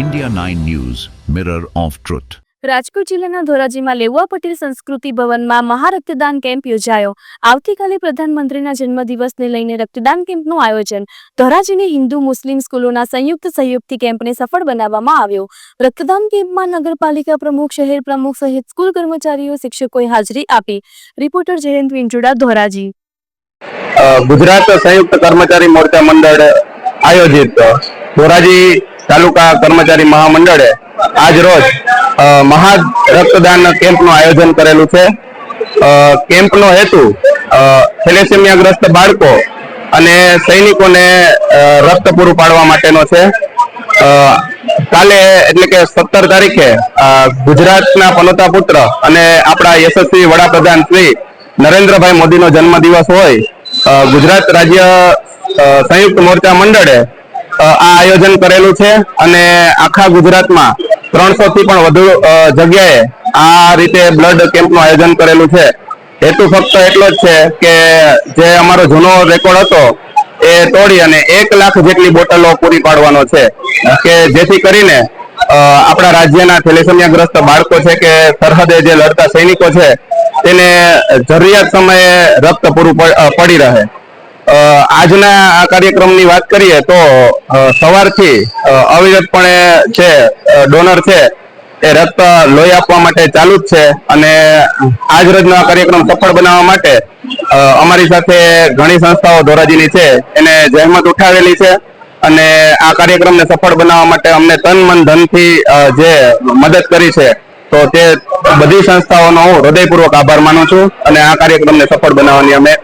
India 9 News, Mirror of Truth. Rajkot જિલ્લાના ધોરાજીમાં લેવા પટેલ સંસ્કૃતિ ભવનમાં મહારક્તદાન કેમ્પ યોજાયો. આવતીકાલે પ્રધાનમંત્રીના જન્મદિવસને લઈને રક્તદાન કેમ્પનું આયોજન. ધોરાજીની હિન્દુ મુસ્લિમ સ્કૂલોના સંયુક્ત સહયોગથી કેમ્પને સફળ બનાવવામાં આવ્યો. રક્તદાન કેમ્પમાં નગરપાલિકા પ્રમુખ શહેર પ્રમુખ સહિત સ્કૂલ કર્મચારીઓ શિક્ષકોએ હાજરી આપી. રિપોર્ટર જયંત વિંજોડા ધોરાજી. ગુજરાત સંયુક્ત કર્મચારી મોરચા મંડળ આયોજિત. ધોરાજી તાલુકા કર્મચારી મહામંડળે આજ રોજ મહા રક્તદાન કેમ્પનું આયોજન કરેલું છે. કેમ્પનો હેતુ થેલેસેમિયાગ્રસ્ત બાળકો અને સૈનિકોને રક્ત પૂરું પાડવા માટેનો છે. કાલે એટલે કે સત્તર તારીખે ગુજરાતના પનોતા પુત્ર અને આપણા યશસ્વી વડાપ્રધાન શ્રી નરેન્દ્રભાઈ મોદીનો જન્મદિવસ હોય ગુજરાત રાજ્ય સંયુક્ત મોરચા મંડળે આ આયોજન કરેલું છે અને આખા ગુજરાતમાં ત્રણસો થી પણ વધુ જગ્યાએ આ રીતે બ્લડ કેમ્પનું આયોજન કરેલું છે. હેતુ ફક્ત એટલો જ છે કે જે અમારો જૂનો રેકોર્ડ હતો, એ તોડી અને એક લાખ જેટલી બોટલો પૂરી પાડવાનો છે. કે જેથી કરીને આપણા રાજ્યના થેલેસેમિયાગ્રસ્ત બાળકો છે કે સરહદે જે લડતા સૈનિકો છે, તેને જરૂરિયાત સમયે રક્ત પૂરું પડી રહે. આજના આ કાર્યક્રમની વાત કરીએ તો સવારથી અવિરતપણે છે ડોનર છે, એ રક્ત લોહી આપવા માટે ચાલુ જ છે અને આજ રોજનો આ કાર્યક્રમ સફળ બનાવવા માટે અમારી સાથે ઘણી સંસ્થાઓ ધોરાજીની છે, એને જહેમત ઉઠાવેલી છે અને આ કાર્યક્રમને સફળ બનાવવા માટે અમને તન મન ધનથી જે મદદ કરી છે, તો તે બધી સંસ્થાઓનો હું હૃદયપૂર્વક આભાર માનું છું અને આ કાર્યક્રમને સફળ બનાવવાની અમે